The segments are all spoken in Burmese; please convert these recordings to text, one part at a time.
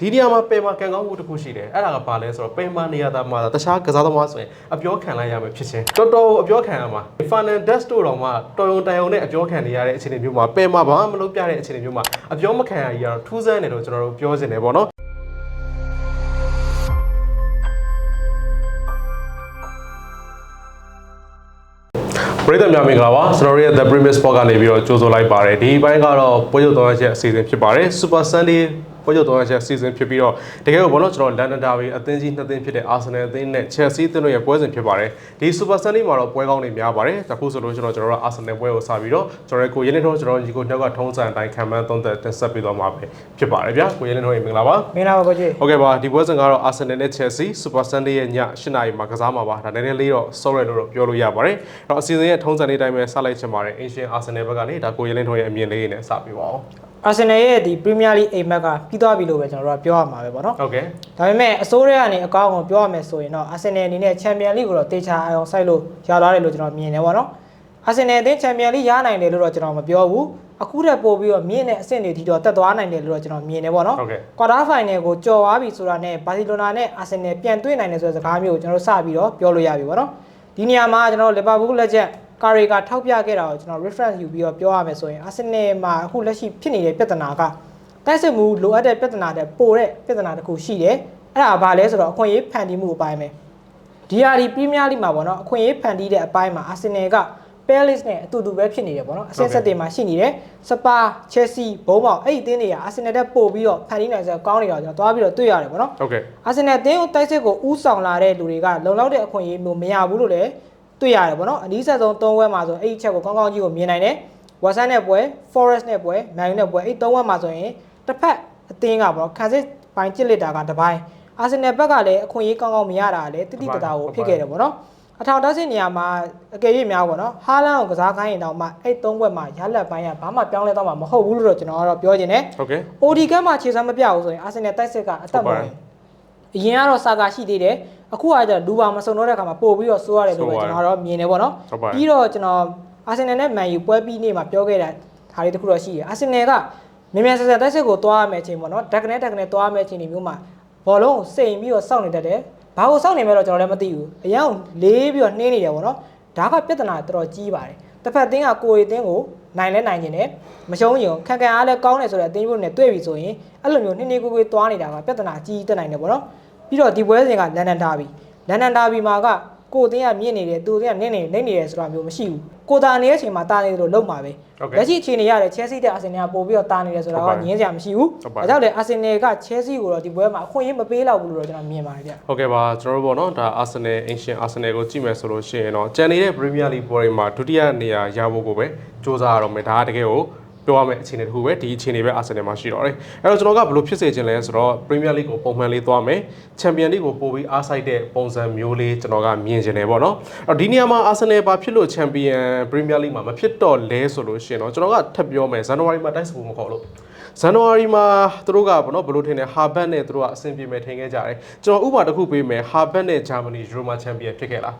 ဒီနေရာမှာပယ်မှာကန်ကောင်းမှုတစ်ခုရှိတယ်အဲ့ဒါကဘာလဲဆိုတော့ပယ်မှာနေရာသားမှာတခြားကစားသမားဆိုရင်အပြောခံလိုက်ရမယ်ဖြစ်ချင်းတော်တော်အပြောခံရမှာ Fernandes တို့တော့မှတော်ရုံတန်ရုံနဲ့အပြောခံနေရတဲ့အခြေအနေမျိုးမှာပယ်မှာဘာမှမလုပ်ပြတဲ့အခြေအနေမျိုးမှာအပြောမခံရကြီးကတော့ထူးဆန်းတယ်လို့ကျွန်တော်တို့ပြောချင်တယ်ပေါ့နော်ပရိသတ်များမင်္ဂလာပါကျွန်တော်တို့ရဲ့ The Premier Sport ကနေပြီးတော့ကြိုးဆိုလိုက်ပါတယ်ဒီဘိုင်းကတော့ပွဲချုပ်တော်ရချက်အစီအစဉ်ဖြစ်ပါတယ် Super Sunday ပွဲချုပ်တော်ရချက်အစီအစဉ်ဖြစ်ပြီးတော့တကယ်ကိုဘောနော်ကျွန်တော် London Derby အသင်းကြီးနှစ်သင်းဖြစ်တဲ့ Arsenal အသင်းနဲ့ Chelsea အသင်းတို့ရဲ့ပွဲစဉ်ဖြစ်ပါတယ်ဒီ Super Sunday မှာတော့ပွဲကောင်းတွေများပါတယ်အခုဆိုလို့ကျွန်တော်ကျွန်တော်တို့ Arsenal ပွဲကိုစပြီးတော့ကျွန်တော်ကိုရင်းနေတော့ကျွန်တော်ညီကိုနောက်ကထုံးစံအတိုင်းခံမှန်းသုံးသက်တင်ဆက်ပြီးတော့မှာပဲဖြစ်ပါတယ်ဗျာကိုရင်းနေတော့မင်္ဂလာပါမင်္ဂလာပါကိုကြီးဟုတ်ကဲ့ပါဒီပွဲစဉ်ကတော့ Arsenal နဲ့ Chelsea Super Sunday ရဲ့ည8နာရီမှာကစားမှာပါဒါနည်းနည်းလေးတော့ sorry လို့တော့ပြောလို့ရပါတယ်အဲ့တော့အစီအစဉ်ရဲ့ထုံးစံလေးတိုင်းပဲဆက်လိုက်ချင်ပါတယ် Asian Arsenal ဘက်ကနေဒါကိုရင်းလင်းထွန်းရဲ့အမြင်လေးနဲ့စပြီးပါအောင် အာဆင်နယ်ရဲ့ဒီပရီးမီးယားလိအိမ်မက်ကပြီးသွားပြီလို့ပဲကျွန်တော်တို့ကပြောရမှာပဲပေါ့နော်ဟုတ်ကဲ့ဒါပေမဲ့အစိုးရကနေအကောင့်ကိုပြောရမယ်ဆိုရင်တော့အာဆင်နယ်အနေနဲ့ချန်ပီယံလိကိုတော့တေချာအောင်စိုက်လို့ရသွားတယ်လို့ကျွန်တော်မြင်တယ်ပေါ့နော်အာဆင်နယ်အသင်းချန်ပီယံလိရနိုင်တယ်လို့တော့ကျွန်တော်မပြောဘူးအခုတည်းပို့ပြီးတော့မြင့်တဲ့အဆင့်တွေထိတော့တက်သွားနိုင်တယ်လို့တော့ကျွန်တော်မြင်တယ်ပေါ့နော်ဟုတ်ကဲ့ကွာတာဖိုင်နယ်ကိုကြော်သွားပြီဆိုတာနဲ့ဘာစီလိုနာနဲ့အာဆင်နယ်ပြန်တွေ့နိုင်တယ်ဆိုတဲ့စကားမျိုးကိုကျွန်တော်တို့စပြီးတော့ပြောလို့ရပြီပေါ့နော်ဒီနေရာမှာကျွန်တော်တို့လီဗာပူးလက်ချက် ကာရီကထောက်ပြခဲ့တာကိုကျွန်တော် reference ယူပြီးတော့ပြောရမယ်ဆိုရင်အာဆင်နယ်မှာအခုလက်ရှိဖြစ်နေတဲ့ပြဿနာကတိုက်စစ်မှုလိုအပ်တဲ့ပြဿနာတဲ့ပိုတဲ့ပြဿနာတစ်ခုရှိတယ်အဲ့ဒါဘာလဲဆိုတော့အခွင့်အရေးဖန်တီးမှုအပိုင်းပဲဒီဟာဒီပရီးမီးယားလိမှာပေါ့နော်အခွင့်အရေးဖန်တီးတဲ့အပိုင်းမှာအာဆင်နယ်က Palace နဲ့အတူတူပဲဖြစ်နေတယ်ပေါ့နော်အဆင့်ဆက်တွေမှာရှိနေတယ်စပါ Chelsea ဘုံပေါက်အဲ့ဒီအသင်းတွေကအာဆင်နယ်တက်ပို့ပြီးတော့ဖန်တီးနိုင်စရာကောင်းနေတာကိုကျွန်တော်သွားပြီးတော့တွေ့ရတယ်ပေါ့နော်ဟုတ်ကဲ့အာဆင်နယ်အသင်းကိုတိုက်စစ်ကိုဥဆောင်လာတဲ့လူတွေကလုံလောက်တဲ့အခွင့်အရေးမျိုးမရဘူးလို့လည်း တွေ့ရတယ်ပေါ့နော်အနည်းဆက်ဆုံး၃ဝက်မှာဆိုအဲ့ဒီချက်ကိုကောင်းကောင်းကြီးကိုမြင်နိုင်တယ်ဝါဆန်နဲ့ပွဲ Forest နဲ့ပွဲ Man U နဲ့ပွဲအဲ့၃ဝက်မှာဆိုရင်တစ်ဖက်အသင်းကပေါ့နော်ခံစစ်ပိုင်းကြစ်လက်တာကတစ်ပိုင်းအာဆင်နယ်ဘက်ကလည်းအခွင့်အရေးကောင်းကောင်းမရတာလည်းတိတိတတာကိုဖြစ်ခဲ့တယ်ပေါ့နော်အထောင်တက်စစ်နေရာမှာအကယ်၍များပေါ့နော်ဟာလန်ကိုကစားခိုင်းရင်တော့မှအဲ့၃ဘက်မှာရလက်ပိုင်းကဘာမှပြောင်းလဲတော့မှာမဟုတ်ဘူးလို့တော့ကျွန်တော်ကတော့ပြောချင်တယ်ဟုတ်ကဲ့။ OD ကမှခြေစမ်းမပြဘူးဆိုရင်အာဆင်နယ်တိုက်စစ်ကအသက်မဝင်။အရင်ကတော့စာကာရှိသေးတယ်။ အခုကကျတော့လူပါမစုံတော့တဲ့ခါမှာပို့ပြီးတော့စိုးရတယ်လို့ပဲကျွန်တော်ကတော့မြင်နေပေါ့နော်ဟုတ်ပါတယ်။ပြီးတော့ကျွန်တော်အာဆင်နယ်နဲ့မန်ယူပွဲပြီးနေ့မှာပြောခဲ့တာဒါလေးတစ်ခုတော့ရှိတယ်။အာဆင်နယ်ကမြန်မြန်ဆက်ဆက်တိုက်စစ်ကိုသွားရမယ့်အချိန်ပေါ့နော်။တက်ကနေတက်ကနေသွားရမယ့်အချိန်ဒီမျိုးမှာဘောလုံးကိုစိန်ပြီးတော့စောင့်နေတတ်တယ်။ဘာကိုစောင့်နေမဲတော့ကျွန်တော်လည်းမသိဘူး။အရင်ကလေးပြီးတော့နှင်းနေတယ်ပေါ့နော်။ဒါကပြဿနာတော်တော်ကြီးပါတယ်။တစ်ဖက်အသင်းကကိုယ်အသင်းကိုနိုင်လဲနိုင်နေတယ်မရှုံးရင်ခံခံအားလဲကောင်းတယ်ဆိုတဲ့အသင်းမျိုးနဲ့တွေ့ပြီဆိုရင်အဲ့လိုမျိုးနှင်းနှင်းကိုကိုသွားနေတာကပြဿနာကြီးတက်နိုင်တယ်ပေါ့နော် ပြီးတော့ဒီပွဲစဉ်ကလန်ဒန်ဒါဘီလန်ဒန်ဒါဘီမှာကကိုယ်အသင်းကမြင့်နေတယ်သူအသင်းကနင်းနေနေနေတယ်ဆိုတာမျိုးမရှိဘူးကိုတာနေတဲ့အချိန်မှာတာနေတယ်လို့လုံးမှာပဲဟုတ်ကဲ့လက်ရှိအခြေအနေရတယ်ချဲစီတဲ့အာဆင်နယ်ကပို့ပြီးတော့တာနေတယ်ဆိုတာဟုတ်ကပါတယ်ငင်းစရာမရှိဘူးဟုတ်ပါတဒါယ်ကြောင့်လေအာဆင်နယ်ကချဲစီကိုတော့ဒီပွဲမှာအခွင့်အရေးမပေးတော့ဘူးလို့တော့ကျွန်တော်မြင်ပါတယ်ဗျဟုတ်ကဲ့ပါကျွန်တော်တို့ပေါ့နော်ဒါ Arsenal Ancient Arsenal ကိုကြည့်မယ်ဆိုလို့ရှိရင်တော့ကြံနေတဲ့ Premier League ပွဲတွေမှာဒုတိယနေရာရဖို့ကိုပဲစူးစမ်းရတော့မယ်ဒါကတကယ်ကို ပြောရမယ့်အခြေအနေတစ်ခုပဲဒီအခြေအနေပဲ Arsenal မှာရှိတော့တယ်အဲ့တော့ကျွန်တော်ကဘယ်လိုဖြစ်စေချင်လဲဆိုတော့ Premier League ကိုပုံမှန်လေးသွားမယ် Champion League ကိုပို့ပြီးအားစိုက်တဲ့ပုံစံမျိုးလေးကျွန်တော်ကမြင်ချင်တယ်ပေါ့နော်အဲ့တော့ဒီနေရာမှာ Arsenal ဘာဖြစ်လို့ Champion Premier League မှာမဖြစ်တော့လဲဆိုလို့ရှိရင်တော့ကျွန်တော်ကထပ်ပြောမယ် January မှာတိုက်စဖို့မခေါ်လို့ဇန်နဝါရီမှာသူတို့ကဘောနော်ဘယ်လိုထင်လဲဟာဘတ်နဲ့သူတို့ကအဆင်ပြေမယ်ထင်ခဲ့ကြတယ်ကျွန်တော်ဥပမာတစ်ခုပေးမယ်ဟာဘတ်နဲ့ဂျာမနီယူရိုမာချန်ပီယံဖြစ်ခဲ့လား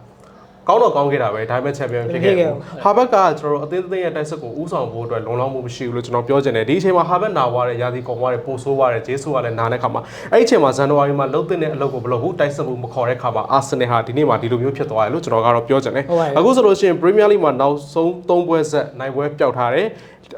ကောင်းတော့ကောင်းခဲ့တာပဲဒါပေမဲ့ချန်ပီယံဖြစ်ခဲ့တယ်ဟာဘတ်ကကျွန်တော်တို့အသင်းအသင်းရဲ့တိုက်စစ်ကိုဥဆောင်ဖို့အတွက်လုံလောက်မှုမရှိဘူးလို့ကျွန်တော်ပြောချင်တယ်ဒီအချိန်မှာဟာဘတ်နာသွားတယ်ရာသီကုန်သွားတယ်ပိုဆိုးသွားတယ်ဂျေးဆိုးကလည်းနားတဲ့ခါမှာအဲ့ဒီအချိန်မှာဇန်နဝါရီမှာလှုပ်တဲ့အလုပ်ကိုဘယ်လိုဟုတ်တိုက်စစ်ဖို့မခေါ်တဲ့ခါမှာအာဆင်နယ်ဟာဒီနေ့မှာဒီလိုမျိုးဖြစ်သွားတယ်လို့ကျွန်တော်ကတော့ပြောချင်တယ်ဟုတ်ပါတယ်အခုဆိုလို့ရှိရင် Premier League မှာနောက်ဆုံး3ပွဲဆက်နိုင်ပွဲပျောက်ထားတယ်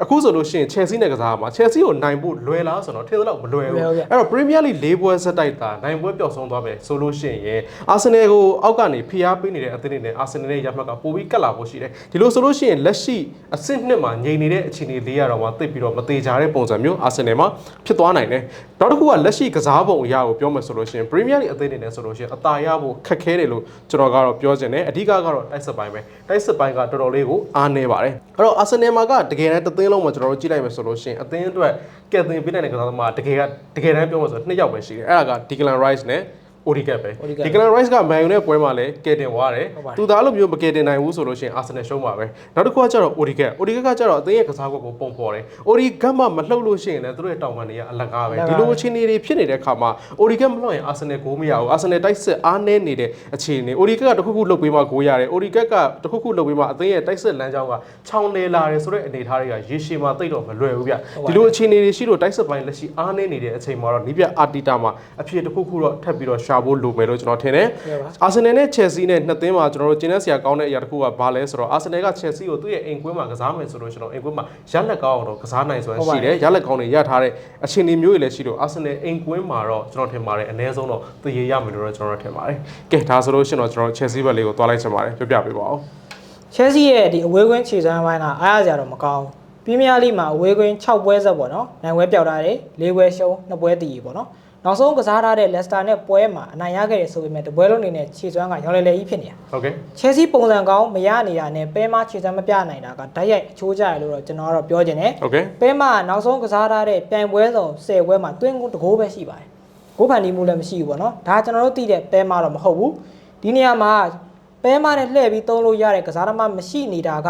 အခုဆိုလို့ရှိရင် Chelsea နဲ့ကစားမှာ Chelsea ကိုနိုင်ဖို့လွယ်လားဆိုတော့ထင်သလောက်မလွယ်ဘူးလွယ်ဘူးဗျအဲ့တော့ Premier League ၄ပွဲဆက်တိုက်တာနိုင်ပွဲပျောက်ဆုံးသွားပဲဆိုလို့ရှိရင် Arsenal ကိုအောက်ကနေဖိအားပေးနေတဲ့အသင်းတွေနဲ့ Arsenal ရဲ့ရမှတ်ကပိုပြီးကတ်လာဖို့ရှိတယ်ဒီလိုဆိုလို့ရှိရင်လက်ရှိအဆင့်နှစ်မှာငြိမ်နေတဲ့အခြေအနေလေးရတော့မှသိပ်ပြီးတော့မသေးကြတဲ့ပုံစံမျိုး Arsenal မှာဖြစ်သွားနိုင်တယ်နောက်တစ်ခုကလက်ရှိကစားပုံအရာကိုပြောမယ်ဆိုလို့ရှိရင် Premier League အသင်းတွေနဲ့ဆိုလို့ရှိရင်အသာရဖို့ခက်ခဲတယ်လို့ကျွန်တော်ကတော့ပြောချင်တယ်အဓိကကတော့တိုက်စစ်ပိုင်းပဲတိုက်စစ်ပိုင်းကတော်တော်လေးကိုအားနေပါတယ်အဲ့တော့ Arsenal မှာကတကယ်တမ်းတစ်သင်းလုံးမှာကျွန်တော်တို့ကြည့်လိုက်မယ်ဆိုလို့ရှိရင်အသင်းအတွက်ကယ်တင်ပေးနိုင်တဲ့ကစားသမားတကယ်ကတကယ်တမ်းပြောမှဆိုတော့နှစ်ယောက်ပဲရှိတယ်အဲ့ဒါက Declan Rice နဲ့ Odegaard ပဲ Odegaard ဒီ Declan Rice က Man U နဲ့ပွဲမှာလည်းကယ်တင်သွားတယ်ဟုတ်ပါတယ်သူသားအဲ့လိုမျိုးမကယ်တင်နိုင်ဘူးဆိုလို့ရှိရင် Arsenal ရှုံးပါပဲနောက်တစ်ခုကကျတော့ Odegaard Odegaard ကကျတော့အသင်းရဲ့ကစားကွက်ကိုပုံဖော်တယ် Odegaard မှမလှုပ်လို့ရှိရင်လည်းသူတို့ရဲ့တောင်ပန်တွေကအလကားပဲအလကားဒီလိုအခြေအနေတွေဖြစ်နေတဲ့အခါမှာ Odegaard မလှုပ်ရင် Arsenal ဂိုးမရဘူး Arsenal တိုက်စစ်အားနည်းနေတဲ့အခြေအနေ Odegaard ကတစ်ခုခုလှုပ်ပေးမှဂိုးရတယ် Odegaard ကတစ်ခုခုလှုပ်ပေးမှအသင်းရဲ့တိုက်စစ်လမ်းကြောင်းကချောင်းနေလာတယ်ဆိုတဲ့အနေအထားတွေကရေရှည်မှာတိတ်တော့မလွယ်ဘူးဗျဒီလိုအခြေအနေတွေရှိလို့တိုက်စစ်ပိုင်းလက်ရှိအားနည်းနေတဲ့အချိန်မှာတော့နီးပြအာတီတာမှာအဖြစ်တစ်ခုခုတော့ထပ်ပြီးတော့ရှာဖို့လိုမယ်လို့ကျွန်တော်ထင်တယ်ဟုတ်ပါအာဆင်နယ်နဲ့ချယ်ဆီနဲ့နှစ်သင်းမှာကျွန်တော်တို့ကျင်းတဲ့ဆရာကောင်းတဲ့အရာတစ်ခုကဘာလဲဆိုတော့အာဆင်နယ်ကချယ်ဆီကိုသူ့ရဲ့အိမ်ကွင်းမှာကစားမယ်ဆိုလို့ကျွန်တော်အိမ်ကွင်းမှာရလက်ကောင်းအောင်တော့ကစားနိုင်စွမ်းဟုတ်ပါရှိတယ်ရလက်ကောင်းတွေရထားတဲ့အခြေအနေမျိုးတွေလည်းရှိလို့အာဆင်နယ်အိမ်ကွင်းမှာတော့ကျွန်တော်ထင်ပါတယ်အနည်းဆုံးတော့သူရေရမယ်လို့တော့ကျွန်တော်ထင်ပါတယ်ကဲဒါဆိုလို့ရှိရင်တော့ကျွန်တော်ချယ်ဆီဘက်လေးကိုသွားလိုက်ချင်ပါတယ်ပြပြပေးပါဦးချဲဆီရဲ့ဒီအဝေးကွင်းခြေစမ်းပိုင်းကအားရစရာတော့မကောင်းဘူးပရီးမီးယားလိမှာအဝေးကွင်း6ပွဲဆက်ပေါ့နော်နိုင်ပွဲပျောက်ထားတယ်၄ပွဲရှုံး2ပွဲတည်ပေါ့နော် နောက်ဆုံးကစားထားတဲ့လက်စတာနဲ့ပွဲမှာအနိုင်ရခဲ့တယ်ဆိုပေမဲ့တပွဲလုံးအနေနဲ့ခြေစွမ်းကရောင်လေလေကြီးဖြစ်နေတာဟုတ်ကဲ့ချဲဆီပုံစံကောင်းမရနေတာနဲ့ပဲမခြေစွမ်းမပြနိုင်တာကဓာတ်ရိုက်အချိုးကျရလို့တော့ကျွန်တော်ကတော့ပြောချင်တယ်ဟုတ်ကဲ့ပဲမနောက်ဆုံးကစားထားတဲ့ပြိုင်ပွဲစုံ10ပွဲမှာတွင်းကုန်းတကိုးပဲရှိပါတယ်။ကိုးဖန်တီးမှုလည်းမရှိဘူးပေါ့နော်။ဒါကျွန်တော်တို့သိတဲ့ပဲမတော့မဟုတ်ဘူး။ဒီနေရာမှာပဲမနဲ့လှည့်ပြီးသုံးလို့ရတဲ့ကစားသမားမရှိနေတာက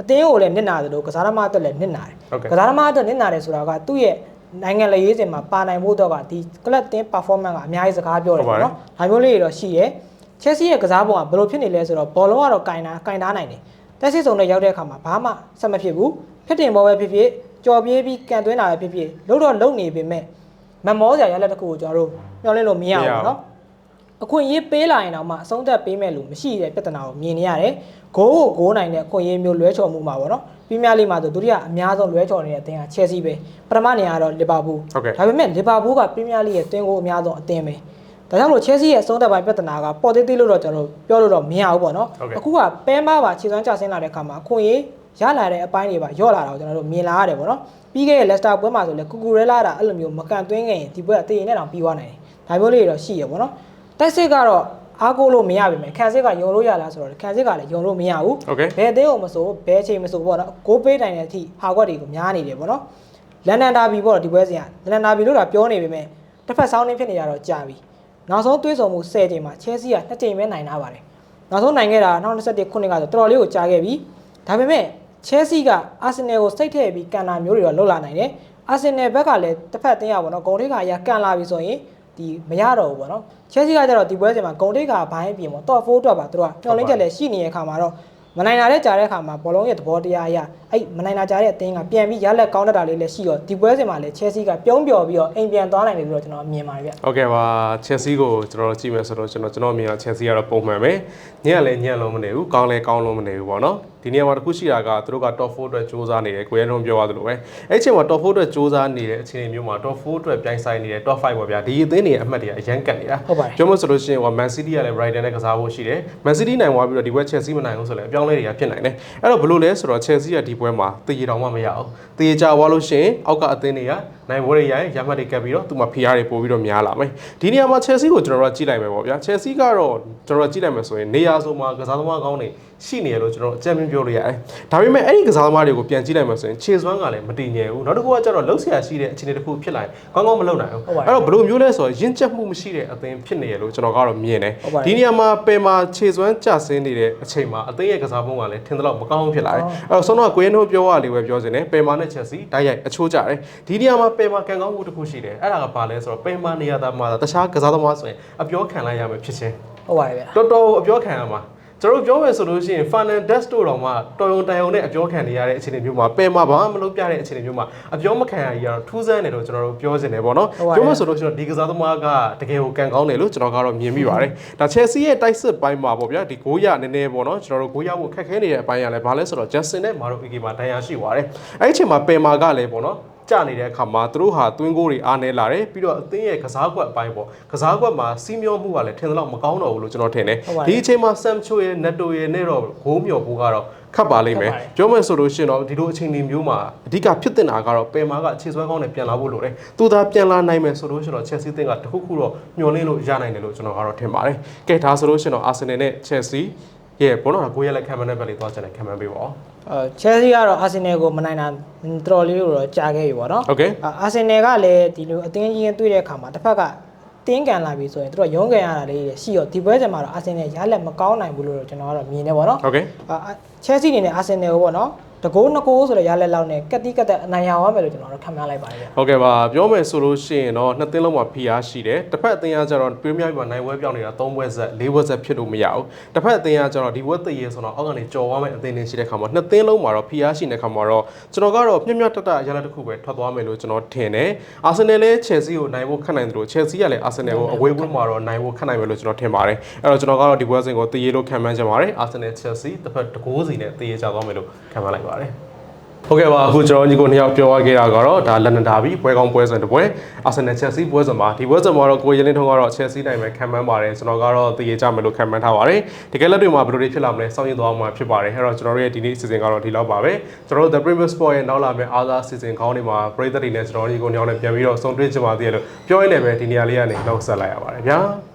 အတင်းကိုလည်းနစ်နာတယ်လို့ကစားသမားအတွက်လည်းနစ်နာတယ်ဟုတ်ကဲ့ကစားသမားအတွက်နစ်နာတယ်ဆိုတာကသူ့ရဲ့ နိုင်ငံလေရေးစဉ်မှာပါနိုင်ဖို့တော့ကဒီ club တင်း performance ကအများကြီးစကားပြောတယ်ပေါ့နော်။ဒါမျိုးလေးတွေတော့ရှိရဲ။ Chelsea ရဲ့ကစားပုံကဘယ်လိုဖြစ်နေလဲဆိုတော့ဘောလုံးကတော့ကင်တာကင်ထားနိုင်တယ်။တက်စစ်စုံနဲ့ရောက်တဲ့အခါမှာဘာမှဆက်မဖြစ်ဘူး။ဖြစ်တင်ဘောပဲဖြစ်ဖြစ်ကြော်ပြေးပြီးကန်သွင်းတာပဲဖြစ်ဖြစ်လုံးတော့လုံနေပေမဲ့မမောစရာရလက်တစ်ခုကိုကျွန်တော်တို့မျှော်လင့်လို့မရဘူးပေါ့နော်။ အခွင့်အရေးပေးလာရင်တော့မှအဆုံးသက်ပေးမဲ့လူမရှိတဲ့ပြဿနာကိုမြင်နေရတယ်။ဂိုးကိုဂိုးနိုင်တဲ့အခွင့်အရေးမျိုးလွဲချော်မှုမှာပေါ့နော်။ပရီးမီးယားလိမှာဆိုဒုတိယအများဆုံးလွဲချော်နေတဲ့အသင်းကချယ်ဆီပဲ။ပထမနေရာကတော့လီဗာပူးဟုတ်ကဲ့ဒါပေမဲ့လီဗာပူးကပရီးမီးယားလိရဲ့သွင်းကိုအများဆုံးအသင်းပဲဒါကြောင့်မလို့ချဲဆီရဲ့အဆုံးသက်ပိုင်းပြဿနာကပေါ်သေးသေးလို့တော့ကျွန်တော်တို့ပြောလို့တော့မရဘူးပေါ့နော်ဟုတ်ကဲ့အခုကပဲမပါခြေစွမ်းကျဆင်းလာတဲ့အခါမှာအခွင့်အရေးရလာတဲ့အပိုင်းတွေပါရော့လာတာကိုကျွန်တော်တို့မြင်လာရတယ်ပေါ့နော်ပြီးခဲ့တဲ့လက်စတာပွဲမှာဆိုလည်းကူကူရဲလာတာအဲ့လိုမျိုးမကန်သွင်းခဲ့ရင်ဒီပွဲအသေးရင်နဲ့တောင်ပြီးသွားနိုင်တယ်ဒါမျိုးလေးတွေတော့ရှိရပေါ့နော် တိုက်စစ်ကတော့အားကိုးလို့မရပါပဲခံစစ်ကယုံလို့ရလားဆိုတော့ခံစစ်ကလည်းယုံလို့မရဘူးဟုတ်ကဲ့ဘယ်အသင်းကိုမဆိုဘယ်အချိန်မဆိုပေါ့နော်ဂိုးပေးတိုင်းတဲ့အထိဟာကွက်တွေကိုများနေတယ်ပေါ့နော်လန်ဒန်ဒါဘီပေါ့နော်ဒီပွဲစဉ်ကလန်ဒန်ဒါဘီလို့တာပြောနေပေမဲ့တစ်ဖက်ဆောင်းနေဖြစ်နေရတော့ကြာပြီနောက်ဆုံးသွေးဆုံမှု10ချိန်မှာချဲဆီက2ချိန်ပဲနိုင်ထားပါတယ်နောက်ဆုံးနိုင်ခဲ့တာ2021ခုနှစ်ကဆိုတော်တော်လေးကိုကြာခဲ့ပြီဒါပေမဲ့ချဲဆီကအာဆင်နယ်ကိုစိတ်ထည့်ပြီးကန်တာမျိုးတွေတော့လှုပ်လာနိုင်တယ်အာဆင်နယ်ဘက်ကလည်းတစ်ဖက်အသင်းရပေါ့နော်ဂုံထိပ်ကအရာကန်လာပြီဆိုရင် ဒီမရတော့ဘူးပေါ့နော်ချဲဆီကကျတော့ဒီပွဲစဉ်မှာဂုံထိပ်ကဘိုင်းပြင်ပေါ့ top 4အတွက်ပါသူတို့ကမျှော်လင့်ချက်လည်းရှိနေတဲ့အခါမှာတော့မနိုင်တာတဲ့ကြားတဲ့အခါမှာဘောလုံးရဲ့သဘောတရားအရအဲ့မနိုင်တာကြားတဲ့အသင်းကပြန်ပြီးရလက်ကောင်းတတ်တာလေးလည်းရှိတော့ဒီပွဲစဉ်မှာလည်းချဲဆီကပြုံးပျော်ပြီးတော့အိမ်ပြန်သွားနိုင်တယ်လို့တော့ကျွန်တော်မြင်ပါတယ်ဗျဟုတ်ကဲ့ပါချယ်ဆီကိုကျွန်တော်တို့ကြည့်မယ်ဆိုတော့ကျွန်တော်ကျွန်တော်မြင်ရချယ်ဆီကတော့ပုံမှန်ပဲညံ့လည်းညံ့လို့မနေဘူးကောင်းလည်းကောင်းလို့မနေဘူးပေါ့နော် ဒီနေရာမှာတစ်ခုရှိတာကသူတို့က top 4အတွက်စူးစမ်းနေတယ်ကိုရဲလုံးပြောရသလိုပဲအဲ့အချိန်မှာ top 4အတွက်စူးစမ်းနေတဲ့အခြေအနေမျိုးမှာ top 4အတွက်ပြိုင်ဆိုင်နေတဲ့ top 5ပေါ့ဗျာဒီအသင်းတွေအမှတ်တွေကအရန်ကန်နေတာဟုတ်ပါတယ်ပြောမှဆိုလို့ရှိရင်ဟို Man City ကလည်း Brighton နဲ့ကစားဖို့ရှိတယ် Man City နိုင်သွားပြီးတော့ဒီဘက် Chelsea မနိုင်ဘူးဆိုလည်းအပြောင်းအလဲတွေကဖြစ်နိုင်တယ်အဲ့တော့ဘယ်လိုလဲဆိုတော့ Chelsea ကဒီပွဲမှာတည်ရတောင်မှမရအောင်တည်ရကြသွားလို့ရှိရင်အောက်ကအသင်းတွေကနိုင်ပွဲတွေရရင်ရမှတ်တွေကပ်ပြီးတော့သူ့မှာဖိအားတွေပို့ပြီးတော့များလာမယ်ဒီနေရာမှာ Chelsea ကိုကျွန်တော်တို့ကကြည့်လိုက်မယ်ပေါ့ဗျာ Chelsea ကတော့ကျွန်တော်တို့ကြည့်လိုက်မယ်ဆိုရင်နေရာဆိုမှာကစားသမားကောင်းတွေရှိနေရလို့ကျွန်တော်အကြံပြပြောလို့ရတယ်ဒါပေမဲ့အဲ့ဒီကစားသမားတွေကိုပြန်ကြည့်လိုက်မယ်ဆိုရင်ခြေစွမ်းကလည်းမတည်ငြိမ်ဘူးနောက်တစ်ခုကကျတော့လှုပ်ရှားရှိတဲ့အခြေအနေတစ်ခုဖြစ်လာရင်ကောင်းကောင်းမလုပ်နိုင်ဘူးဟုတ်ပါတယ်အဲ့တော့ဘယ်လိုမျိုးလဲဆိုတော့ရင့်ကျက်မှုမရှိတဲ့အသင်းဖြစ်နေရလို့ကျွန်တော်ကတော့မြင်တယ်ဟုတ်ပါတယ်ဒီနေရာမှာပယ်မာခြေစွမ်းကျဆင်းနေတဲ့အချိန်မှာအသင်းရဲ့ကစားပုံကလည်းထင်သလောက်မကောင်းဘူးဖြစ်လာတယ်ဟုတ်အဲ့တော့ဆုံးတော့ကိုရင်းတို့ပြောရလေးပဲပြောစင်တယ်ပယ်မာနဲ့ချက်စီတိုက်ရိုက်အချိုးကြတယ်ဒီနေရာမှာပယ်မာကန်ကောင်းမှုတစ်ခုရှိတယ်အဲ့ဒါကဘာလဲဆိုတော့ပယ်မာနေရာသားမှာတခြားကစားသမားဆိုရင်အပြောခံလိုက်ရမယ်ဖြစ်ချင်းဟုတ်ပါတယ်ဗျတော်တော်အပြောခံရမှာကျွန်တော်တို့ပြောမယ်ဆိုလို့ရှိရင် Fernandes တို့တော့မှတော်ရုံတန်ရုံနဲ့အပြောခံနေရတဲ့အခြေအနေမျိုးမှာပယ်မှာဘာမှမလုပ်ပြတဲ့အခြေအနေမျိုးမှာအပြောမခံရကြီးကတော့ထူးဆန်းတယ်လို့ကျွန်တော်တို့ပြောစင်တယ်ပေါ့နော်ဟုတ်ပါတယ်ပြောမယ်ဆိုလို့ရှိရင်ဒီကစားသမားကတကယ်ကိုကန်ကောင်းတယ်လို့ကျွန်တော်ကတော့မြင်မိပါတယ်ဒါ Chelsea ရဲ့တိုက်စစ်ပိုင်းမှာပေါ့ဗျာဒီဂိုးရနည်းနည်းပေါ့နော်ကျွန်တော်တို့ဂိုးရဖို့ခက်ခဲနေတဲ့အပိုင်းကလည်းဘာလဲဆိုတော့ Justin နဲ့ Maro Ike မှာဒဏ်ရာရှိသွားတယ်အဲ့ဒီအချိန်မှာပယ်မာကလည်းပေါ့နော် ကြနေတဲ့အခါမှာသူတို့ဟာသွင်းကိုတွေအားနေလာတယ်ပြီးတော့အသင်းရဲ့ကစားကွက်အပိုင်းပေါ့ကစားကွက်မှာစီးမျောမှုကလည်းထင်သလောက်မကောင်းတော့ဘူးလို့ကျွန်တော်ထင်တယ်ဟုတ်ပါတယ်ဒီအချိန်မှာ Sam Cho ရဲ့ Neto ရဲ့နဲ့တော့ဂိုးမြော်ဖို့ကတော့ခတ်ပါလိမ့်မယ်ခက်ပါတယ်ပြောမယ်ဆိုလို့ရှိရင်တော့ဒီလိုအချိန်တွေမျိုးမှာအဓိကဖြစ်တင်တာကတော့ပယ်မာကခြေစွဲကောင်းနဲ့ပြန်လာဖို့လိုတယ်သူသာပြန်လာနိုင်မယ်ဆိုလို့ရှိရင်တော့ Chelsea အသင်းကတခုခုတော့ညှော်လင့်လို့ရနိုင်တယ်လို့ကျွန်တော်ကတော့ထင်ပါတယ်ကဲဒါဆိုလို့ရှိရင်တော့ Arsenal နဲ့ Chelsea ရဲ့ဘောနော်ကိုရဲ့လက်ခံမတဲ့ဘက်လေးသွားချင်တယ်ခံမပေးပါဦး အဲချဲဆီကတော့အာဆင်နယ်ကိုမနိုင်တာတော်တော်လေးကိုတော့ကြာခဲ့ပြီပေါ့နော် Okay အာအာဆင်နယ်ကလည်းဒီလိုအသင်းကြီးရင်တွေ့တဲ့အခါမှာတစ်ဖက်ကတင်းကန်လာပြီဆိုရင်သူတို့ရုံးကန်ရတာလေးတွေရှိရောဒီပွဲချိန်မှာတော့အာဆင်နယ်ရလက်မကောင်းနိုင်ဘူးလို့တော့ကျွန်တော်ကတော့မြင်နေပါတော့ဟုတ်ကဲ့အာချဲစီအနေနဲ့အာဆင်နယ်ကိုပေါ့နော် တကိုးနှစ်ကိုးဆိုတော့ရလက်လောက်နဲ့ကက်တီကက်တက်အနိုင်ရအောင်မယ်လို့ကျွန်တော်တို့ခံမှန်းလိုက်ပါတယ်ဗျဟုတ်ကဲ့ပါပြောမယ်ဆိုလို့ရှိရင်တော့နှစ်သင်းလုံးမှာဖိအားရှိတယ်တစ်ဖက်အသင်းကကျတော့ပရီးမီးယားမှာနိုင်ဝဲပြောင်းနေတာ၃ဘွဲဆက်၄ဘွဲဆက်ဖြစ်လို့မရဘူးတစ်ဖက်အသင်းကကျတော့ဒီဘွဲတရေဆိုတော့အောက်ကနေကြော်သွားမယ်အသင်းတွေရှိတဲ့ခါမှာနှစ်သင်းလုံးမှာတော့ဖိအားရှိတဲ့ခါမှာတော့ကျွန်တော်ကတော့ပြည့်မြတ်တတရလတစ်ခုပဲထွက်သွားမယ်လို့ကျွန်တော်ထင်တယ်အာဆင်နယ်လည်းချယ်ဆီကိုနိုင်ဖို့ခက်နိုင်တယ်လို့ချယ်ဆီကလည်းအာဆင်နယ်ကိုအဝေးပွဲမှာတော့နိုင်ဖို့ခက်နိုင်မယ်လို့ကျွန်တော်ထင်ပါတယ်အဲ့တော့ကျွန်တော်ကတော့ဒီဘွဲစဉ်ကိုတရေလို့ခံမှန်းချင်ပါတယ်အာဆင်နယ်ချယ်ဆီတစ်ဖက်တကိုးစီနဲ့တရေချသွားမယ်လို့ခံမှန်းလိုက်ပါတယ်ဟုတ်ကဲ့ပါအခုကျွန်တော်ညီကိုနှစ်ယောက်ပြောရခဲ့တာကတော့ဒါလန်ဒန်ဒါဘီပွဲကောင်းပွဲစဉ်တစ်ပွဲအာဆင်နယ်ချက်စီပွဲစဉ်မှာဒီပွဲစဉ်မှာတော့ကိုရင်းလင်းထုံးကတော့ချက်စီနိုင်မယ်ခံမှန်းပါတယ်ကျွန်တော်ကတော့တည်ရကြမယ်လို့ခံမှန်းထားပါတယ်တကယ်လက်တွေမှာဘယ်လိုတွေဖြစ်လာမလဲစောင့်ရသွားမှာဖြစ်ပါတယ်အဲ့တော့ကျွန်တော်တို့ရဲ့ဒီနေ့စီစဉ်ကတော့ဒီလောက်ပါပဲကျွန်တော်တို့ The Premier Sport ရဲ့နောက်လာမယ့်အားသားစီစဉ်ခေါင်းတွေမှာပရိသတ်တွေနဲ့ကျွန်တော်ညီကိုနှစ်ယောက်နဲ့ပြန်ပြီးတော့ဆုံတွေ့ကြပါသေးတယ်လို့ပြောရင်းနဲ့ပဲဒီနေရာလေးကနေနောက်ဆက်လိုက်ရပါတယ်ဗျာ